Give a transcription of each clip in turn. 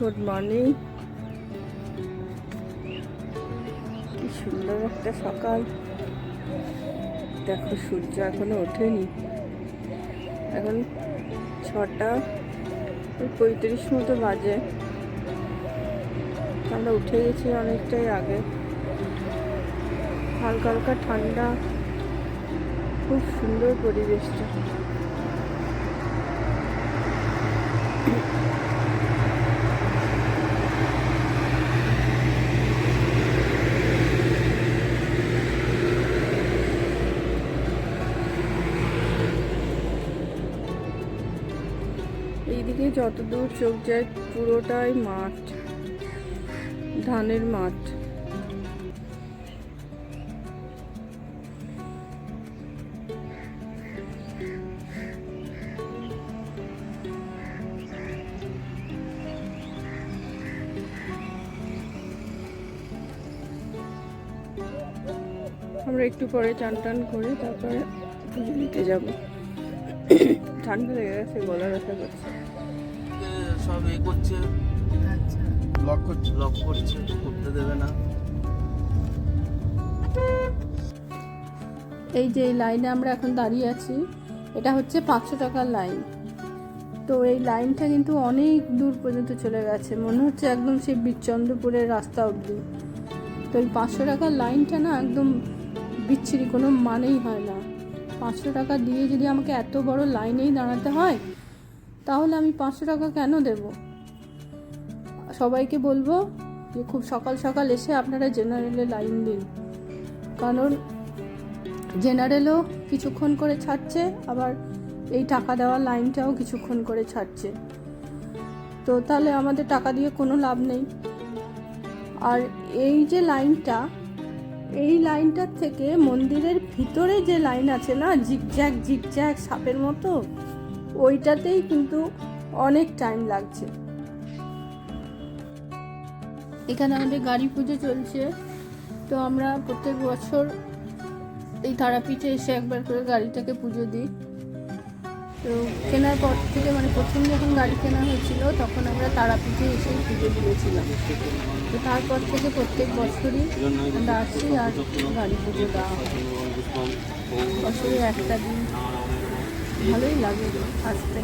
Good morning কি সুন্দর একটা সকাল। দেখো, সূর্য এখনও ওঠেনি। এখন ছটা পঁয়ত্রিশ মতো বাজে। আমরা উঠে গেছি অনেকটাই আগে। হালকা হালকা ঠান্ডা। খুব সুন্দর পরিবেশটা। যতদূর চোখ যায়, পুরোটাই মাঠ, ধানের মাঠ। আমরা একটু পরে চান টান করে তারপরে দিতে যাব। ঠান্ডা লেগে গেছে গলা ব্যথা করছে। সব এ করছে। ব্লক করছে। লক করছে করতে দেবে না। এই যে এই লাইনে আমরা এখন দাঁড়িয়ে আছি এটা হচ্ছে পাঁচশো টাকার লাইন তো এই লাইনটা কিন্তু অনেক দূর পর্যন্ত চলে গেছে। মনে হচ্ছে একদম সেই বিচন্দ্রপুরের রাস্তা অবধি। তো এই পাঁচশো টাকার লাইনটা না একদম বিচ্ছিরি কোনো মানেই হয় না। পাঁচশো টাকা দিয়ে যদি আমাকে এত বড় লাইনেই দাঁড়াতে হয় তাহলে আমি পাঁচশো টাকা কেন দেব? সবাইকে বলব যে খুব সকাল সকাল এসে আপনারা জেনারেলে লাইন দিন। কারণ জেনারেলও কিছুক্ষণ করে ছাড়ছে, আবার এই টাকা দেওয়ার লাইনটাও কিছুক্ষণ করে ছাড়ছে। তো তাহলে আমাদের টাকা দিয়ে কোনো লাভ নেই। আর এই যে লাইনটা এই লাইনটার থেকে মন্দিরের ভিতরে যে লাইন আছে না জিগজ্যাগ জিগজ্যাগ সাপের মতো ওইটাতেই কিন্তু অনেক টাইম লাগছে। এখানে আমাদের গাড়ি পুজো চলছে। তো আমরা প্রত্যেক বছর এই তারাপীঠে এসে একবার করে গাড়িটাকে পুজো দিই। তো কেনার পর থেকে মানে প্রথম যখন গাড়ি কেনা হয়েছিল, তখন আমরা তারাপীঠে এসে পুজো দিয়েছিলাম। তো তারপর থেকে প্রত্যেক বছরই আমরা আসি আর গাড়ি পুজো দেওয়া হয়। বছরে একটা দিন। ভালোই লাগে আসতে।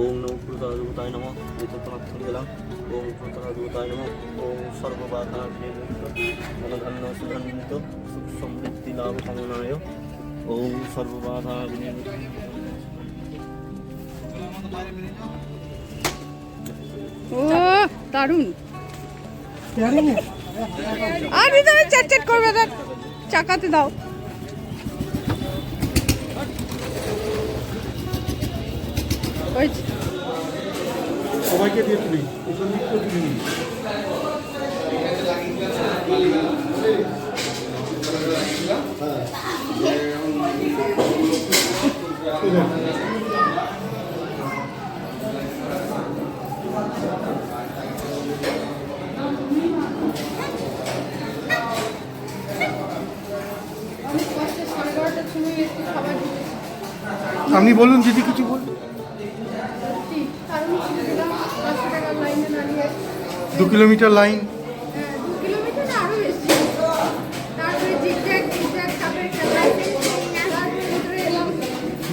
ওম নম প্রতায় নম। এতত্তমাত্র গেলাম। ওম প্রতায় নম। ওম সর্ববাধা ধনধান্য সুধান্বিত সুখ সমৃদ্ধি লাভ কামনায় ওম সর্ববাধা ও দারুণ। আর ভিতরে চ্যাট চ্যাট করবে না চাকাতে দাও। সবাইকে দিয়ে তুলি। পেছন দিক তো তুলি নি। ঠিক আছে। আপনি বলুন দিদি কিছু বলুন। দু কিলোমিটার লাইন।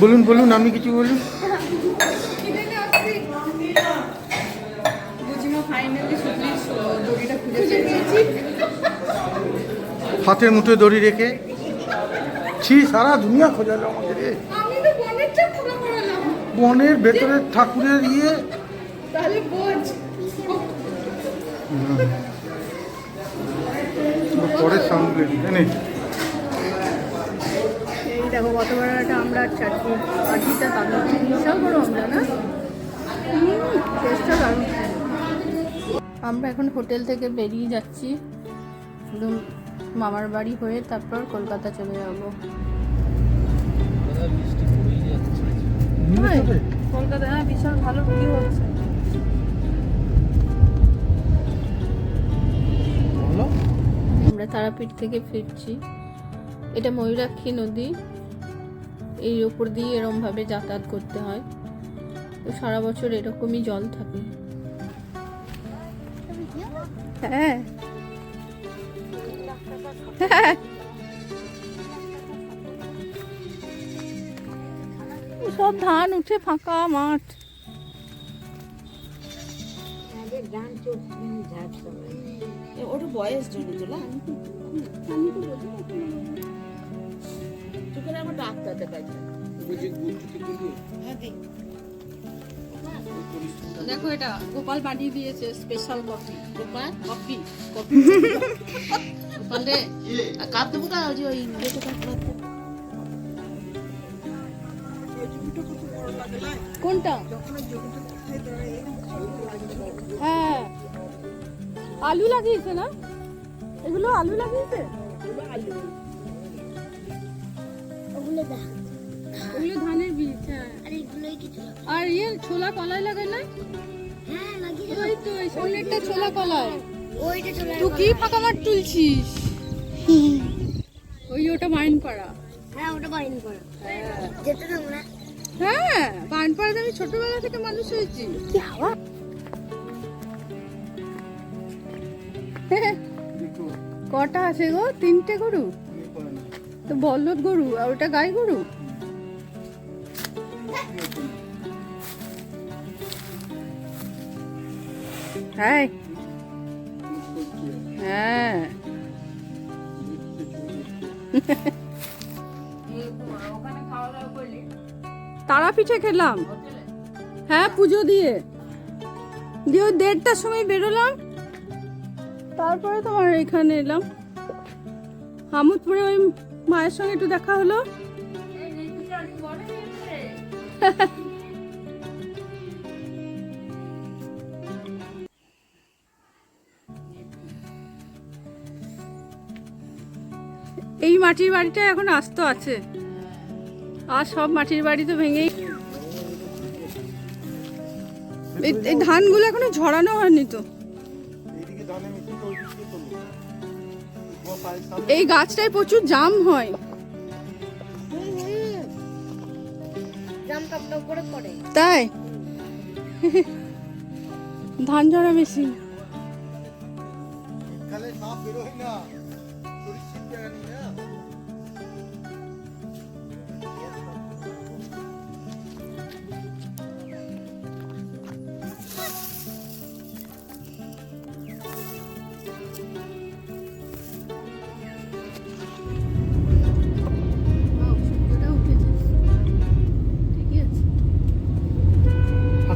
বলুন বলুন, আপনি কিছু বলুন। হাতের মুঠোয় দড়ি রেখে। ছি সারা দুনিয়া খোঁজালো আমাদের। বনের ভেতরে ঠাকুরের ইয়ে। তাহলে বোঝ পরের সামনে জানি এই দেখো কত একটা আমরা চাটনি আটিটা দারুণ বিশাল বড় আমরা না? টেস্টটা দারুণ। আমরা এখন হোটেল থেকে বেরিয়ে যাচ্ছি। একদম মামার বাড়ি হয়ে তারপর কলকাতা চলে যাব। কলকাতায় হ্যাঁ বিশাল ভালো ভিউ হচ্ছে। আমরা তারাপীঠ থেকে ফিরছি। এটা ময়ূরাক্ষী নদী। এই ওপর দিয়ে এরমভাবে যাতায়াত করতে হয়। তো সারা বছর এরকমই জল থাকে। হ্যাঁ। সব ধান উঠে ফাঁকা মাঠ। ওটা বয়স জন্য তোলা তোকে আমার ডাক্তার দেখাইছে হ্যাঁ দেখো এটা গোপাল বানিয়ে দিয়েছে special coffee Gopal? Coffee Gopal রে আর কাপ ওই যে ওই কোনটা হ্যাঁ আলু লাগিয়েছে না এগুলো আলু লাগিয়েছে ওগুলো ধানের বীজ হ্যাঁ আর ইয়ে ছোলা কলাই লাগায় না ওই তো ওই সামনে একটা ছোলা কলাই তুই কি ফাঁকা মাঠ তুলছিস? ওই ওটা মাইন পাড়া হ্যাঁ ওটা বাড়ি করা যেতে দেবো না। হ্যাঁ পানপাড়াতে আমি ছোটবেলা থেকে মানুষ হয়েছি। কি হাওয়া? কটা আছে গো? তিনটে গরু? তো বলদ গরু আর ওটা গাই গরু? হ্যাঁ হ্যাঁ। তারা পিঠে খেলাম। হ্যাঁ পুজো দিয়ে। দিয়ে ওই দেড়টার সময় বেরোলাম। তারপরে তোমার এখানে এলাম। হামুদপুরে ওই মায়ের সঙ্গে একটু দেখা হলো। এই মাটির বাড়িটা এখন আস্ত আছে। আর সব মাটির বাড়ি তো ভেঙেই এই- ধানগুলো এখনও ঝরানো হয়নি তো। এই গাছটায় প্রচুর জাম হয়। তাই? ধান ঝরা মেশিন।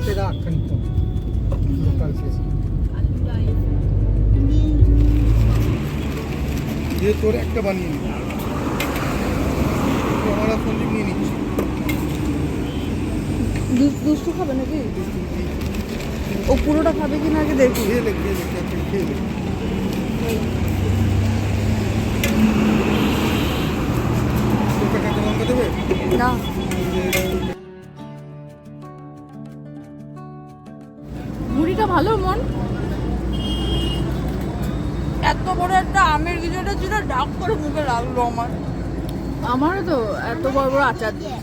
হাতে রাখ খানিকটা লোকাল শেষ। দিয়ে তোর একটা বানিয়ে নি। আমরা সন্দীপ নিয়ে নিচ্ছি। দুষ্টু খাবে নাকি? ও পুরোটা খাবে কিনা আগে দেখি। খেয়ে লে খেয়ে লে খেয়ে লঙ্কা দেবে? না। ভালো মন। এত বড় একটা আমের কিছুটা ছিল ডাক করে মুখে লাগল আমার। আমারও তো এত বড় বড় আচার দিয়ে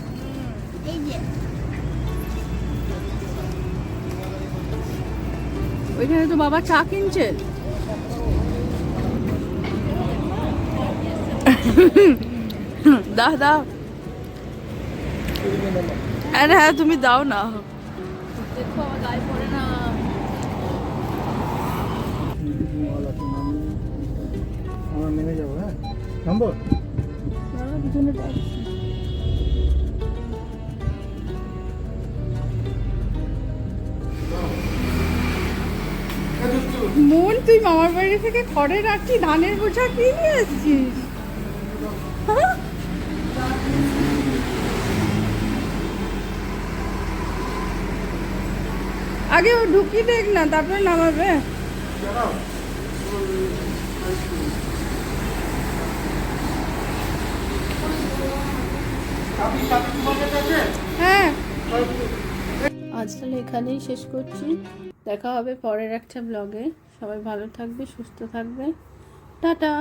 ওইখানে তো বাবা চা কিনছে। দাও দাও। আরে হ্যাঁ তুমি দাও না। দেখো আমার গায়ে পড়ে না। নেমে যাব হ্যাঁ? নামবো পিছনে ট্যাক্সি মন, তুই মামার বাড়ি থেকে খড়ের আটি ধানের বোঝা কি নিয়ে এসেছিস হ্যাঁ? আগে ও ঢুকি দেখ না, তারপরে নামাবে হ্যাঁ আজ তাহলে এখানেই শেষ করছি। দেখা হবে পরের একটা ব্লগে সবাই ভালো থাকবে, সুস্থ থাকবে। টাটা!